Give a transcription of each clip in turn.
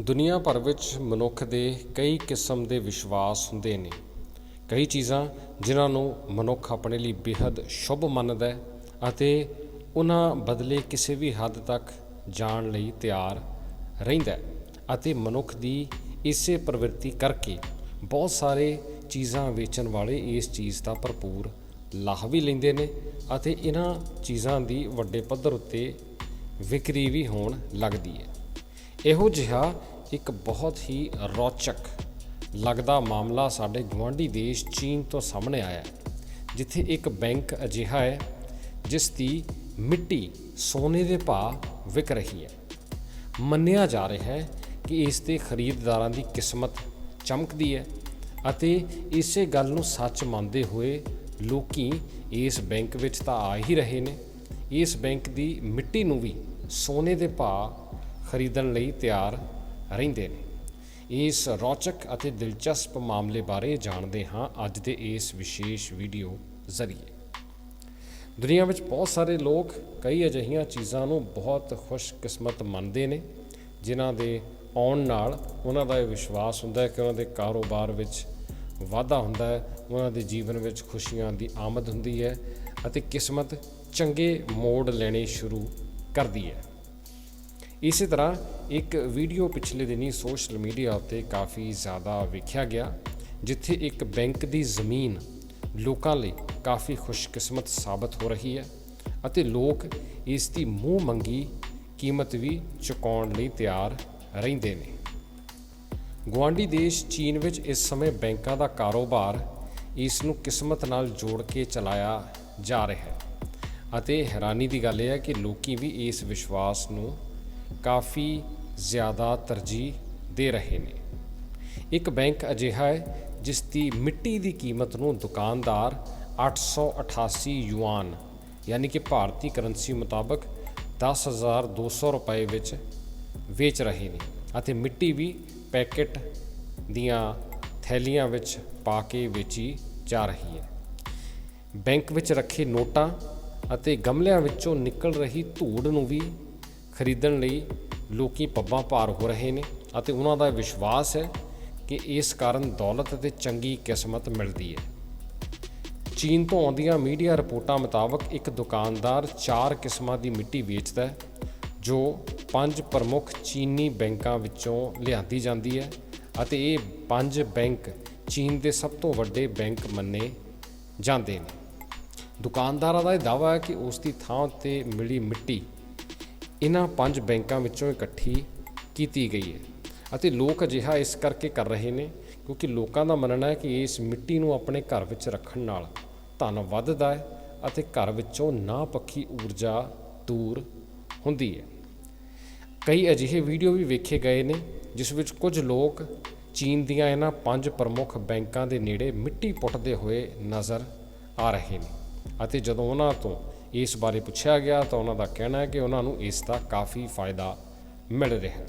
ਦੁਨੀਆ ਭਰ ਵਿੱਚ ਮਨੁੱਖ ਦੇ ਕਈ ਕਿਸਮ ਦੇ ਵਿਸ਼ਵਾਸ ਹੁੰਦੇ ਨੇ। ਕਈ ਚੀਜ਼ਾਂ ਜਿਨ੍ਹਾਂ ਨੂੰ ਮਨੁੱਖ ਆਪਣੇ ਲਈ ਬੇहद ਸ਼ੁਭ ਮੰਨਦਾ ਹੈ ਅਤੇ ਉਹਨਾਂ ਬਦਲੇ ਕਿਸੇ ਵੀ ਹੱਦ ਤੱਕ ਜਾਣ ਲਈ ਤਿਆਰ ਰਹਿੰਦਾ ਅਤੇ ਮਨੁੱਖ ਦੀ ਇਸੇ ਪ੍ਰਵਿਰਤੀ ਕਰਕੇ ਬਹੁਤ ਸਾਰੇ ਚੀਜ਼ਾਂ ਵੇਚਣ ਵਾਲੇ ਇਸ ਚੀਜ਼ ਦਾ ਭਰਪੂਰ ਲਾਭ ਵੀ ਲੈਂਦੇ ਨੇ ਅਤੇ ਇਹਨਾਂ ਚੀਜ਼ਾਂ ਦੀ ਵੱਡੇ ਪੱਧਰ ਉੱਤੇ ਵਿਕਰੀ ਵੀ ਹੋਣ ਲੱਗਦੀ ਹੈ। ਇਹੋ ਜਿਹਾ ਇੱਕ ਬਹੁਤ ਹੀ ਰੌਚਕ ਲੱਗਦਾ ਮਾਮਲਾ ਸਾਡੇ ਗੁਆਂਢੀ ਦੇਸ਼ ਚੀਨ ਤੋਂ ਸਾਹਮਣੇ ਆਇਆ ਜਿੱਥੇ ਇੱਕ ਬੈਂਕ ਅਜਿਹਾ ਹੈ, ਜਿਸ ਦੀ ਮਿੱਟੀ ਸੋਨੇ ਦੇ ਭਾਅ ਵਿਕ ਰਹੀ ਹੈ। ਮੰਨਿਆ ਜਾ ਰਿਹਾ ਹੈ ਕਿ ਇਸ ਦੇ ਖਰੀਦਦਾਰਾਂ ਦੀ ਕਿਸਮਤ ਚਮਕਦੀ ਹੈ ਅਤੇ ਇਸੇ ਗੱਲ ਨੂੰ ਸੱਚ ਮੰਨਦੇ ਹੋਏ ਲੋਕੀ ਇਸ ਬੈਂਕ ਵਿੱਚ ਤਾਂ ਆ ਹੀ ਰਹੇ ਨੇ। ਇਸ ਬੈਂਕ ਦੀ ਮਿੱਟੀ ਨੂੰ ਵੀ ਸੋਨੇ ਦੇ ਭਾਅ ਖਰੀਦਣ ਲਈ ਤਿਆਰ ਰਹਿੰਦੇ ਨੇ। ਇਸ ਰੌਚਕ ਅਤੇ ਦਿਲਚਸਪ ਮਾਮਲੇ ਬਾਰੇ ਜਾਣਦੇ ਹਾਂ ਅੱਜ ਦੇ ਇਸ ਵਿਸ਼ੇਸ਼ ਵੀਡੀਓ ਜ਼ਰੀਏ। ਦੁਨੀਆ ਵਿੱਚ ਬਹੁਤ ਸਾਰੇ ਲੋਕ ਕਈ ਅਜਿਹੀਆਂ ਚੀਜ਼ਾਂ ਨੂੰ ਬਹੁਤ ਖੁਸ਼ਕਿਸਮਤ ਮੰਨਦੇ ਨੇ, ਜਿਨ੍ਹਾਂ ਦੇ ਆਉਣ ਨਾਲ ਉਹਨਾਂ ਦਾ ਇਹ ਵਿਸ਼ਵਾਸ ਹੁੰਦਾ ਹੈ ਕਿ ਉਹਨਾਂ ਦੇ ਕਾਰੋਬਾਰ ਵਿੱਚ ਵਾਧਾ ਹੁੰਦਾ ਹੈ, ਉਹਨਾਂ ਦੇ ਜੀਵਨ ਵਿੱਚ ਖੁਸ਼ੀਆਂ ਦੀ ਆਮਦ ਹੁੰਦੀ ਹੈ ਅਤੇ ਕਿਸਮਤ ਚੰਗੇ ਮੋੜ ਲੈਣੇ ਸ਼ੁਰੂ ਕਰਦੀ ਹੈ। ਇਸੇ ਤਰ੍ਹਾਂ ਇੱਕ ਵੀਡੀਓ ਪਿਛਲੇ ਦਿਨੀ ਸੋਸ਼ਲ ਮੀਡੀਆ ਉੱਤੇ ਕਾਫੀ ਜ਼ਿਆਦਾ ਵੇਖਿਆ ਗਿਆ, ਜਿੱਥੇ ਇੱਕ ਬੈਂਕ ਦੀ ਜ਼ਮੀਨ ਲੋਕਾਂ ਲਈ ਕਾਫੀ ਖੁਸ਼ਕਿਸਮਤ ਸਾਬਤ ਹੋ ਰਹੀ ਹੈ ਅਤੇ ਲੋਕ ਇਸ ਦੀ ਮੂੰਹ ਮੰਗੀ ਕੀਮਤ ਵੀ ਚੁਕਾਉਣ ਲਈ ਤਿਆਰ ਰਹਿੰਦੇ ਨੇ। ਗੁਆਂਢੀ ਦੇਸ਼ ਚੀਨ ਵਿੱਚ ਇਸ ਸਮੇਂ ਬੈਂਕਾਂ ਦਾ ਕਾਰੋਬਾਰ ਇਸ ਨੂੰ ਕਿਸਮਤ ਨਾਲ ਜੋੜ ਕੇ ਚਲਾਇਆ ਜਾ ਰਿਹਾ ਹੈ ਅਤੇ ਹੈਰਾਨੀ ਦੀ ਗੱਲ ਇਹ ਹੈ ਕਿ ਲੋਕੀ ਵੀ ਇਸ ਵਿਸ਼ਵਾਸ ਨੂੰ ਕਾਫੀ ਜ਼ਿਆਦਾ ਤਰਜੀਹ ਦੇ ਰਹੇ ਨੇ। ਇੱਕ ਬੈਂਕ ਅਜਿਹਾ ਹੈ ਜਿਸ ਦੀ ਮਿੱਟੀ ਦੀ ਕੀਮਤ ਨੂੰ ਦੁਕਾਨਦਾਰ 888 ਯੂਆਨ, ਯਾਨੀ ਕਿ ਭਾਰਤੀ ਕਰੰਸੀ ਮੁਤਾਬਕ 10200 ਰੁਪਏ ਵਿੱਚ ਵੇਚ ਰਹੇ ਨੇ ਅਤੇ ਮਿੱਟੀ ਵੀ ਪੈਕੇਟ ਦੀਆਂ ਥੈਲੀਆਂ ਵਿੱਚ ਪਾ ਕੇ ਵੇਚੀ ਜਾ ਰਹੀ ਹੈ। ਬੈਂਕ ਵਿੱਚ ਰੱਖੇ ਨੋਟਾਂ ਅਤੇ ਗਮਲਿਆਂ ਵਿੱਚੋਂ ਨਿਕਲ ਰਹੀ ਧੂੜ ਨੂੰ ਵੀ ਖਰੀਦਣ ਲਈ ਲੋਕੀ ਪੱਬਾਂ ਭਾਰ ਹੋ ਰਹੇ ਨੇ ਅਤੇ ਉਹਨਾਂ ਦਾ ਵਿਸ਼ਵਾਸ ਹੈ ਕਿ ਇਸ ਕਾਰਨ ਦੌਲਤ ਅਤੇ ਚੰਗੀ ਕਿਸਮਤ ਮਿਲਦੀ ਹੈ। ਚੀਨ ਤੋਂ ਆਉਂਦੀਆਂ ਮੀਡੀਆ ਰਿਪੋਰਟਾਂ ਮੁਤਾਬਕ ਇੱਕ ਦੁਕਾਨਦਾਰ ਚਾਰ ਕਿਸਮਾਂ ਦੀ ਮਿੱਟੀ ਵੇਚਦਾ ਹੈ, ਜੋ ਪੰਜ ਪ੍ਰਮੁੱਖ ਚੀਨੀ ਬੈਂਕਾਂ ਵਿੱਚੋਂ ਲਿਆਂਦੀ ਜਾਂਦੀ ਹੈ ਅਤੇ ਇਹ ਪੰਜ ਬੈਂਕ ਚੀਨ ਦੇ ਸਭ ਤੋਂ ਵੱਡੇ ਬੈਂਕ ਮੰਨੇ ਜਾਂਦੇ ਨੇ। ਦੁਕਾਨਦਾਰਾਂ ਦਾ ਇਹ ਦਾਅਵਾ ਹੈ ਕਿ ਉਸ ਦੀ ਥਾਂ ਤੇ ਮਿਲੀ ਮਿੱਟੀ ਇਹਨਾਂ ਪੰਜ ਬੈਂਕਾਂ ਵਿੱਚੋਂ ਇਕੱਠੀ ਕੀਤੀ ਗਈ ਹੈ ਅਤੇ ਲੋਕ ਅਜਿਹਾ ਇਸ ਕਰਕੇ ਕਰ ਰਹੇ ਨੇ ਕਿਉਂਕਿ ਲੋਕਾਂ ਦਾ ਮੰਨਣਾ ਹੈ ਕਿ ਇਸ ਮਿੱਟੀ ਨੂੰ ਆਪਣੇ ਘਰ ਵਿੱਚ ਰੱਖਣ ਨਾਲ ਧਨ ਵੱਧਦਾ ਹੈ ਅਤੇ ਘਰ ਵਿੱਚੋਂ ਨਾ ਪੱਖੀ ਊਰਜਾ ਦੂਰ ਹੁੰਦੀ ਹੈ। ਕਈ ਅਜਿਹੇ ਵੀਡੀਓ ਵੀ ਵੇਖੇ ਗਏ ਨੇ ਜਿਸ ਵਿੱਚ ਕੁਝ ਲੋਕ ਚੀਨ ਦੀਆਂ ਇਹਨਾਂ ਪੰਜ ਪ੍ਰਮੁੱਖ ਬੈਂਕਾਂ ਦੇ ਨੇੜੇ ਮਿੱਟੀ ਪੁੱਟਦੇ ਹੋਏ ਨਜ਼ਰ ਆ ਰਹੇ ਨੇ ਅਤੇ ਜਦੋਂ ਉਹਨਾਂ ਤੋਂ ਇਸ ਬਾਰੇ ਪੁੱਛਿਆ ਗਿਆ ਤਾਂ ਉਹਨਾਂ ਦਾ ਕਹਿਣਾ ਹੈ ਕਿ ਉਹਨਾਂ ਨੂੰ ਇਸ ਦਾ ਕਾਫੀ ਫਾਇਦਾ ਮਿਲ ਰਿਹਾ ਹੈ।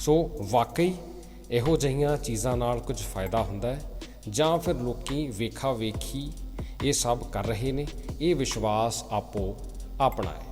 ਸੋ ਵਾਕਈ ਇਹੋ ਜਿਹੀਆਂ ਚੀਜ਼ਾਂ ਨਾਲ ਕੁਝ ਫਾਇਦਾ ਹੁੰਦਾ ਹੈ ਜਾਂ ਫਿਰ ਲੋਕੀ ਵੇਖਾ ਵੇਖੀ ਇਹ ਸਭ ਕਰ ਰਹੇ ਨੇ, ਇਹ ਵਿਸ਼ਵਾਸ ਆਪੋ ਆਪਣਾ ਹੈ।